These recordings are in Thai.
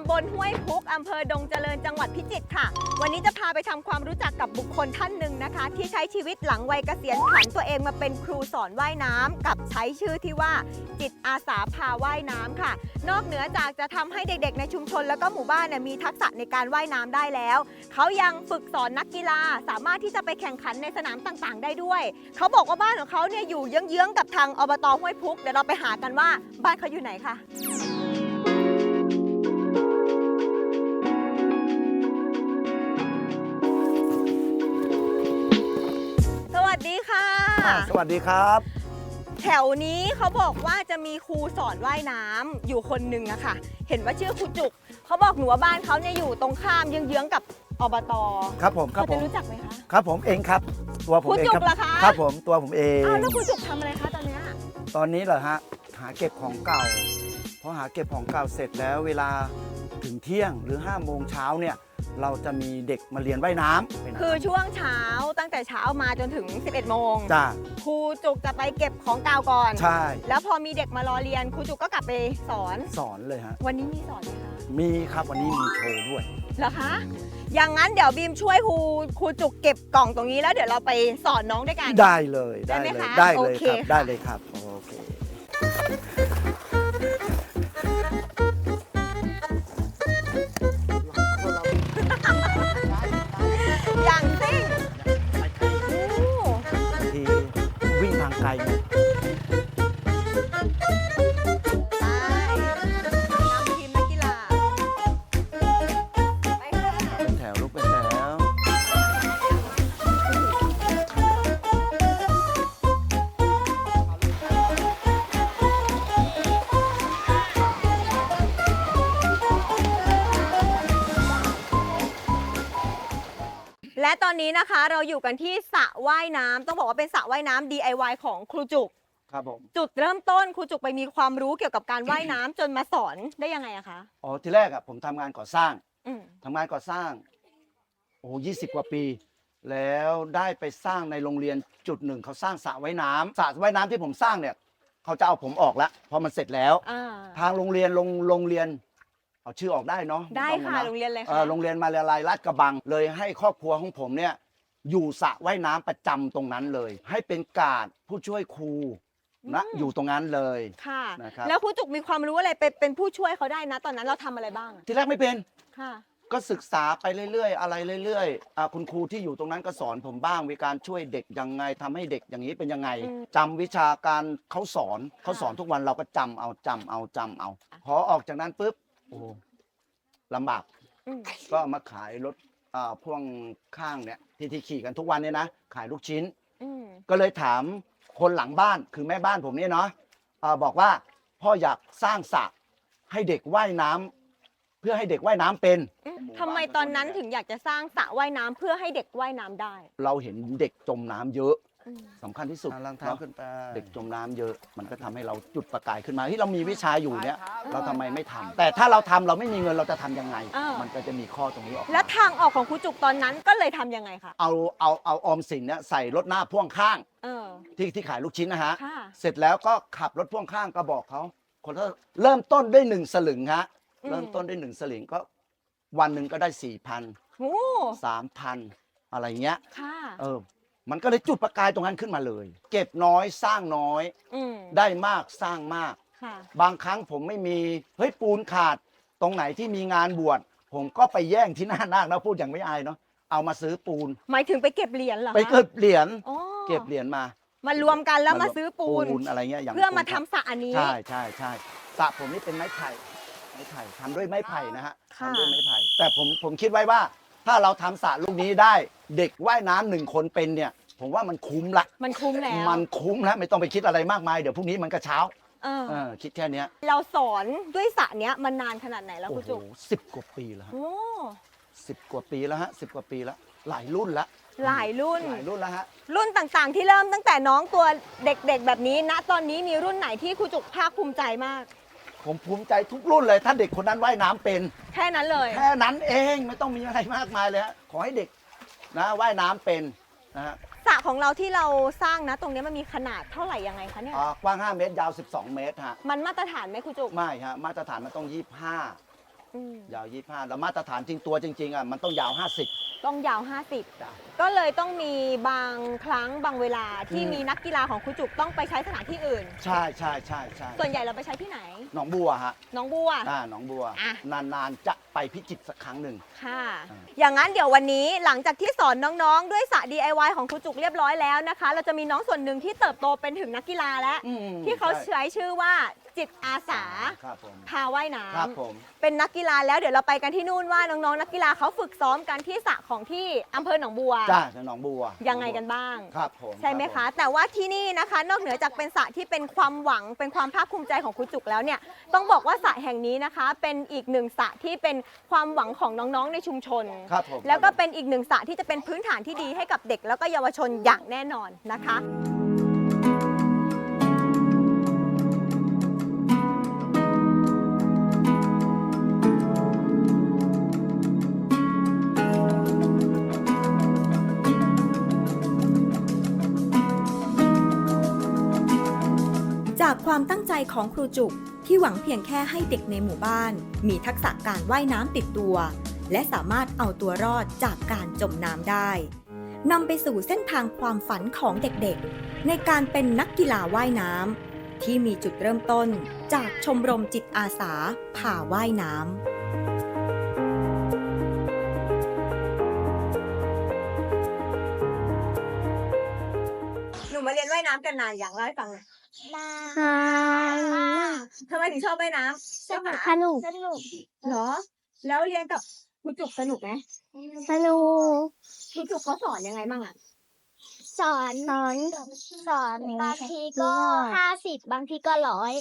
ำบลห้วยพุกอำเภอดงเจริญจังหวัดพิจิตรค่ะ วันนี้จะพาไปทำความรู้จักกับบุคคลท่านหนึ่งนะคะ ที่ใช้ชีวิตหลังวัยเกษียณผันตัวเองมาเป็นครูสอนว่ายน้ำกับใช้ชื่อที่ว่า จิตอาสาพาว่ายน้ำค่ะ นอกเหนือจากจะทำให้เด็กๆ ในชุมชน แล้วก็หมู่บ้านเนี่ยมีทักษะในการว่ายน้ำได้แล้ว เขายังฝึกสอนนักกีฬาสามารถที่จะไปแข่งขันในสนามต่างๆ ได้ด้วย เขาบอกว่าบ้านของเขาเนี่ยอยู่เยื้องๆกับทางอบตห้วยพุกเดี๋ยวเราไปหากันว่าบ้านเขาอยู่ไหนค่ะ ดีค่ะอ่าสวัสดีครับ แถวนี้เขาบอกว่าจะมีครูสอนว่ายน้ำอยู่คนหนึ่งอะค่ะ เห็นว่าชื่อครูจุก เขาบอกหนูว่าบ้านเขาเนี่ยอยู่ตรงข้ามเยื้องๆกับอบตครับผมครับเขาผจะมรู้จักไหมคะ ครับผมเองครับ ตัวผมคุณเองจุกครับเหรอคะ ครับผมตัวผมเอง อ้าวแล้วครูจุกทำอะไรคะตอนเนี้ยตอนนี้เหรอฮะหาเก็บของเก่าพอหาเก็บของเก่าเสร็จแล้วเวลาถึงเที่ยงหรือ5้าโมงเช้าเนี่ย เราจะมีเด็กมาเรียนว่ายน้ำไปนะคือช่วงเช้าตั้งแต่เช้ามาจนถึง 11 โมงจ้าครูจุกจะไปเก็บของเก่าก่อน ใช่ แล้วพอมีเด็กมารอเรียนครูจุกก็กลับไปสอน สอนเลยฮะ วันนี้มีสอนไหมคะมีครับวันนี้มีโชว์ด้วย เหรอคะ อย่างนั้นเดี๋ยวบีมช่วยครูครูจุกเก็บกล่องตรงนี้แล้วเดี๋ยวเราไปสอนน้องด้วยกัน ได้เลยได้ได้ไหมเลยคะได้เลยโอเคครับค่ะ ได้เลยครับโอเค และตอนนี้นะคะเราอยู่กันที่สระว่ายน้ำต้องบอกว่าเป็นสระว่ายน้ำ DIY ของครูจุก ครับผม จุดเริ่มต้นครูจุกไปมีความรู้เกี่ยวกับการว่ายน้ำจนมาสอนได้ยังไงอะคะอ๋อ ทีแรกอะผมทำงานก่อสร้าง อืมทำงานก่อสร้าง โอ้ยี่สิบกว่าปี แล้วได้ไปสร้างในโรงเรียนจุดหนึ่งเขาสร้างสระว่ายน้ำสระว่ายน้ำที่ผมสร้างเนี่ย เขาจะเอาผมออกแล้วพอมันเสร็จแล้ว อ่าทางโรงเรียนโรงโรงเรียน เอาชื่อออกได้เนาะได้ม่ต้องค่ะนโรงเรียนเลยเอค่ะอโรงเรียนมาเลาลัยลาดกระบัง เลยให้ครอบครัวของผมเนี่ยอยู่สระว่ายน้ำประจำตรงนั้นเลย ให้เป็นการดผู้ช่วยครูนะอยู่ตรงนั้นเลยค่ะนะครับแล้วครูจุกมีความรู้อะไรไปเป็นผู้ช่วยเขาได้นะ ตอนนั้นเราทำอะไรบ้างอะที่แรกไม่เป็นค่ะก็ศึกษาไปเรื่อยๆ อะไรเรื่อยๆอ่าคุณครูที่อยู่ตรงนั้นก็สอนผมบ้างวิการช่วยเด็กยังไงทำให้เด็กอย่างนี้เป็นยังไงอืมจำวิชาการเขาสอนเขาค่ะสอนทุกวันเราก็จำเอาจำเอาจำเอา พอออกจากนั้นปุ๊บ โอ้ลำบากอืมก็มาขายรถอ่าพ่วงข้างเนี่ยที่ที่ขี่กันทุกวันเนี่ยนะขายลูกชิ้น อืมก็เลยถามคนหลังบ้านคือแม่บ้านผมเนี่ยเนาะอ่าบอกว่าพ่ออยากสร้างสระให้เด็กว่ายน้ำเพื่อให้เด็กว่ายน้ำเป็น อืมทำไมตอนนั้นถึงอยากจะสร้างสระว่ายน้ำเพื่อให้เด็กว่ายน้ำได้ เราเห็นเด็กจมน้ำเยอะอืม สำคัญที่สุดล่างเท้าขึ้นไป เด็กจมน้ำเยอะ มันก็ทำให้เราจุดประกายขึ้นมาที่เรามีวิชาอยู่เนี่ย เราทำไมไม่ทำแต่ถ้าเราทำเราไม่มีเงินเราจะทำยังไงอ่ามัมันก็จะมีข้อตรงนี้ออกมาแล้วทางออกของครูจุกตอนนั้นก็เลยทำยังไงคะเอาเอาเอาออมสินเนี่ยใส่รถหน้าพ่วงข้างเออ ที่ที่ขายลูกชิ้นนะฮะ ค่ะ เสร็จแล้วก็ขับรถพ่วงข้างก็บอกเขาคนละเริ่มต้นด้วยหนึ่งสลึงฮะอืม เริ่มต้นด้วยหนึ่งสลึงก็ วันหนึ่งก็ได้สี่พันโอ้สามพันอะไรเงี้ย ค่ะ เออ มันก็เลยจุดประกายตรงนั้นขึ้นมาเลย เก็บน้อยสร้างน้อย อืมได้มากสร้างมาก ค่ะ บางครั้งผมไม่มีเฮ้ยปูนขาดตรงไหนที่มีงานบวชผมก็ไปแย่งที่หน้านาคนะพูดอย่างไม่อายเนาะเอามาซื้อปูน หมายถึงไปเก็บเหรียญเหรอคะไปเก็บเหรียญอ๋อเก็บเหรียญมามารวมกันแล้วมาซื้อปูน อะไรเงี้ยอย่างเพื่อมาปูนทำสระอันนี้ ใช่ใช่ใช่สระผมนี่เป็นไม้ไผ่ไม้ไผ่ทำด้วยไม้ไผ่นะฮะค่ะ ทำด้วยไม้ไผ่แต่ผมผมคิดไว้ว่า ถ้าเราทำสระลูกนี้ได้ เด็กว่ายน้ำหนึ่งคนเป็นเนี่ย ผมว่ามันคุ้มละ มันคุ้มแล้วมันคุ้มแล้วไม่ต้องไปคิดอะไรมากมายเดี๋ยวพรุ่งนี้มันก็เช้าเออเออคิดแค่เนี้ยเราสอนด้วยสระเนี้ยมันนานขนาดไหนแล้วคโอ้รูโหจุกสิบกว่าปีแล้วฮะโอ้สิบกว่าปีแล้วฮะสิบกว่าปีแล้วหลายรุ่นละหลายรุ่น หลายรุ่นแล้วฮะ รุ่นต่างๆ ที่เริ่มตั้งแต่น้องตัวเด็กๆ แบบนี้ณตอนนี้มีรุ่นไหนที่ครูจุกภาคภูมิใจมาก ผมภูมิใจทุกรุ่นเลยถ้าเด็กคนนั้นว่ายน้ำเป็น แค่นั้นเลย แค่นั้นเองไม่ต้องมีอะไรมากมายเลยฮะขอให้เด็กนะว่ายน้ำเป็นนะฮะสระ ของเราที่เราสร้างนะ ตรงเนี้ยมันมีขนาดเท่าไหร่ยังไงคะเนี่ยอ่ากว้าง 5 เมตร ยาว 12 เมตรฮะ มันมาตรฐานไหมครูจุกไม่ฮะ มาตรฐานมันต้อง 25 อืมยาว 25 แล้วมาตรฐานจริงตัวจริงๆอะมันต้องยาว 50ต้องยาวจ้ะ50 ก็เลยต้องมีบางครั้งบางเวลาที่อืม มีนักกีฬาของครูจุกต้องไปใช้สถานที่อื่น ใช่ใช่ใช่ใช่ส่วนใหญ่เราไปใช้ที่ไหน หนองบัวฮะน้องบัว อ่าหนองบัว อะ นานๆจะไปพิจิตรสักครั้งหนึ่ง ค่ะ อ่า อย่างนั้นเดี๋ยววันนี้หลังจากที่สอนน้องๆ ด้วยสระ DIY ของครูจุกเรียบร้อยแล้วนะคะ เราจะมีน้องส่วนหนึ่งที่เติบโตเป็นถึงนักกีฬาแล้วอืมที่เขาใช่ใช้ชื่อว่าจิตอาสาครับผมพาว่ายน้ครับผมำเป็นนักกีฬาแล้วเดี๋ยวเราไปกันที่นู่นว่าน้องๆ นักกีฬาเขาฝึกซ้อมกันที่สระของที่อำเภอหนองบัวจ้าหนองบัวยังไงกันบ้าง ครับผมใช่ไหมรัคะบแต่ว่าที่นี่นะคะ นอกเหนือจากเป็นสระที่เป็นความหวังเป็นความภาคภูมิใจของครูจุกแล้วเนี่ยต้องบอกว่าสระแห่งนี้นะคะ เป็นอีกหนึ่งสระที่เป็นความหวังของน้องๆในชุมชนผมครับผม แล้วก็เป็นอีกหนึ่งสระที่จะเป็นพื้นฐานที่ดีให้กับเด็ก แล้วก็เยาวชนอย่างแน่นอนนะคะ จากความตั้งใจของครูจุกที่หวังเพียงแค่ให้เด็กในหมู่บ้าน มีทักษะการว่ายน้ำติดตัว และสามารถเอาตัวรอดจากการจมน้ำได้นำไปสู่เส้นทางความฝันของเด็กๆ ในการเป็นนักกีฬาว่ายน้ำที่มีจุดเริ่มต้นจากชมรมจิตอาสาผ่าว่ายน้ำหนูมาเรียนว่ายน้ำกันนานอย่างเล่าให้ฟังหน่อย ค่ะทำไมถึงชอบว่ายน้ำสนุกสนุกสนุกเหรอ แล้วเรียนกับครูจุกสนุกไหมสนุกครูจุกเขาสอนยังไงบ้างอะสอนสอนสอนบางทีก็ห้าสิบบางทีก็ร้อย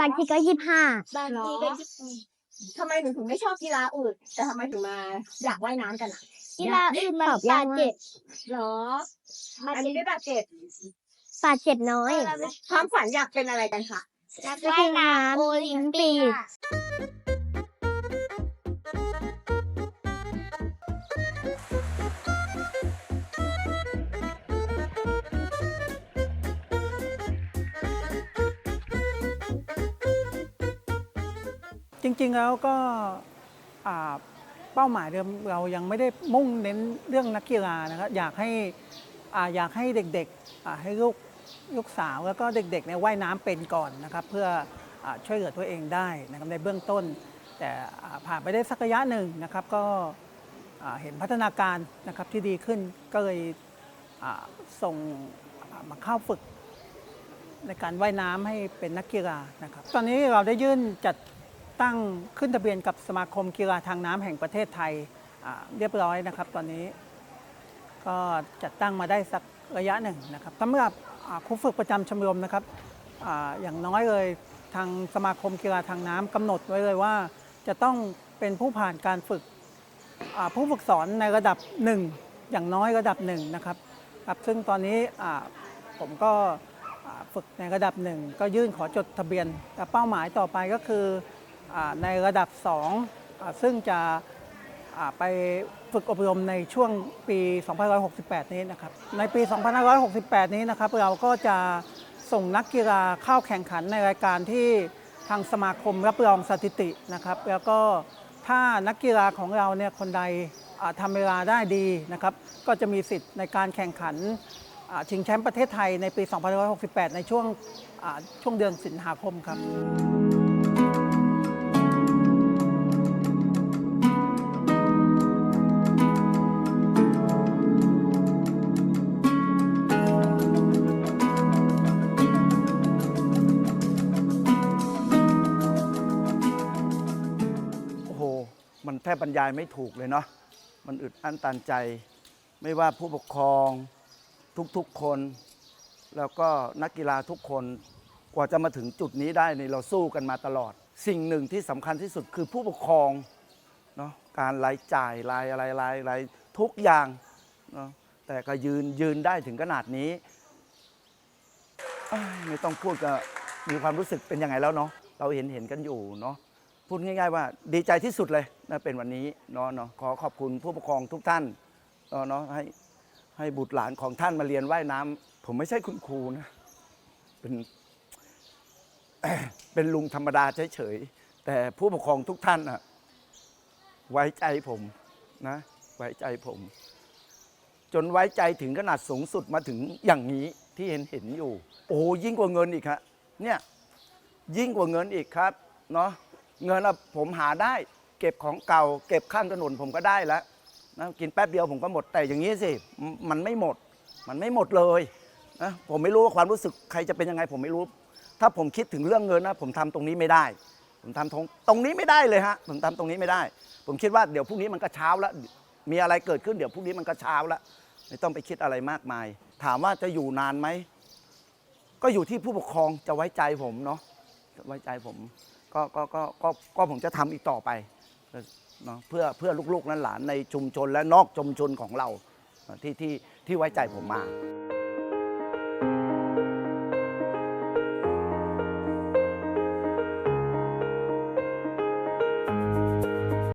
บางทีก็ยี่สิบห้าบางทีก็ยี่สิบทำไมหนูถึงไม่ชอบกีฬาอื่นแต่ทำไมถึงมาอยากว่ายน้ำกันอะกีฬาอื่นมันบาดเจ็บเหรอบาดอันเจ็นี้บไม่บาดเจ็บ บาดเจ็บน้อยความฝันอยากเป็นอะไรกันคะนักว่ายน้ำโอลิมปิกจริงๆแล้วก็อ่าเป้าหมายเดิมเรายังไม่ได้มุ่งเน้นเรื่องนักกีฬานะครับอยากให้อ่าอยากให้เด็กๆอ่าให้ลูก ลูกสาวแล้วก็เด็กๆเนี่ยว่ายน้ำเป็นก่อนนะครับ เพื่ออช่วยเหลือตัวเองได้นะครับในเบื้องต้น แต่ผ่านไปได้สักระยะหนึ่งนะครับ ก็เห็นพัฒนาการนะครับที่ดีขึ้นก็เลยส่งมาเข้าฝึกในการว่ายน้ำให้เป็นนักกีฬานะครับ ตอนนี้เราได้ยื่นจัดตั้งขึ้นทะเบียนกับสมาคมกีฬาทางน้ำแห่งประเทศไทยเรียบร้อยนะครับ ตอนนี้ก็จัดตั้งมาได้สักระยะหนึ่งนะครับสำหรับ ครูฝึกประจำชมรมนะครับออย่างน้อยเลยทางสมาคมกีฬาทางน้ำกำหนดไว้เลยว่า จะต้องเป็นผู้ผ่านการฝึกผู้ฝึกสอนในระดับหนึ่งอย่างน้อยระดับหนึ่งนะครับครับซึ่งตอนนี้ผมก็ฝึกในระดับหนึ่งก็ยื่นขอจดทะเบียนแต่เป้าหมายต่อไปก็คือในระดับ2อ่าซึ่งจะไป ฝึกอบรมในช่วงปี 2568 นี้นะครับ ในปี 2568 นี้นะครับ เราก็จะส่งนักกีฬาเข้าแข่งขันในรายการที่ทางสมาคมรับรองสถิตินะครับ แล้วก็ถ้านักกีฬาของเราเนี่ยคนใดทำเวลาได้ดีนะครับ ก็จะมีสิทธิ์ในการแข่งขันชิงแชมป์ประเทศไทยในปี 2568 ในช่วงช่วงเดือนสิงหาคมครับ ทบบรรยายไม่ถูกเลยเนาะมันอึดอั้นตันใจ ไม่ว่าผู้ปกครองทุกๆคน แล้วก็นักกีฬาทุกคนกว่าจะมาถึงจุดนี้ได้ในเราสู้กันมาตลอด สิ่งหนึ่งที่สำคัญที่สุดคือผู้ปกครองเนาะการรายจ่ายรายอะไรรายรายทุกอย่างเนาะแต่ก็ยืนยืนได้ถึงขนาดนี้ไม่ต้องพูดก็มีความรู้สึกเป็นยังไงแล้วเนาะเราเห็นเห็นกันอยู่เนาะ พูดง่ายๆว่าดีใจที่สุดเลยนะเป็นวันนี้เนาะเนาะขอขอบคุณผู้ปกครองทุกท่านเนาะเนาะให้ให้บุตรหลานของท่านมาเรียนว่ายน้ำผมไม่ใช่คุณครูนะเป็นเป็นลุงธรรมดาเฉยๆแต่ผู้ปกครองทุกท่านอะไว้ใจผมนะไว้ใจผม จนไว้ใจถึงขนาดสูงสุดมาถึงอย่างนี้ที่เห็นเห็นอยู่ โอ้ยิ่งกว่าเงินอีกครับเนี่ยยิ่งกว่าเงินอีกครับเนาะ เงินอะผมหาได้ เก็บของเก่า เก็บข้างถนนผมก็ได้แล้วนะกินแป๊บเดียวผมก็หมดแต่อย่างนี้สิมันไม่หมด มันไม่หมดเลยนะผมไม่รู้ว่าความรู้สึกใครจะเป็นยังไง ผมไม่รู้ ถ้าผมคิดถึงเรื่องเงินนะ ผมทำตรงนี้ไม่ได้ ผมทำตรงตรงนี้ไม่ได้เลยฮะผมทำตรงนี้ไม่ได้ ผมคิดว่าเดี๋ยวพรุ่งนี้มันก็เช้าแล้วมีอะไรเกิดขึ้นเดี๋ยวพรุ่งนี้มันก็เช้าแล้วไม่ต้องไปคิดอะไรมากมาย ถามว่าจะอยู่นานไหมก็อยู่ที่ผู้ปกครองจะไว้ใจผมเนาะไว้ใจผม ก็ก็ก็ก็ก็ผมจะทำอีกต่อไปเนาะเพื่อเพื่อลูกๆนั้นหลานในชุมชนและนอกชุมชนของเราที่ที่ที่ไว้ใจผมมา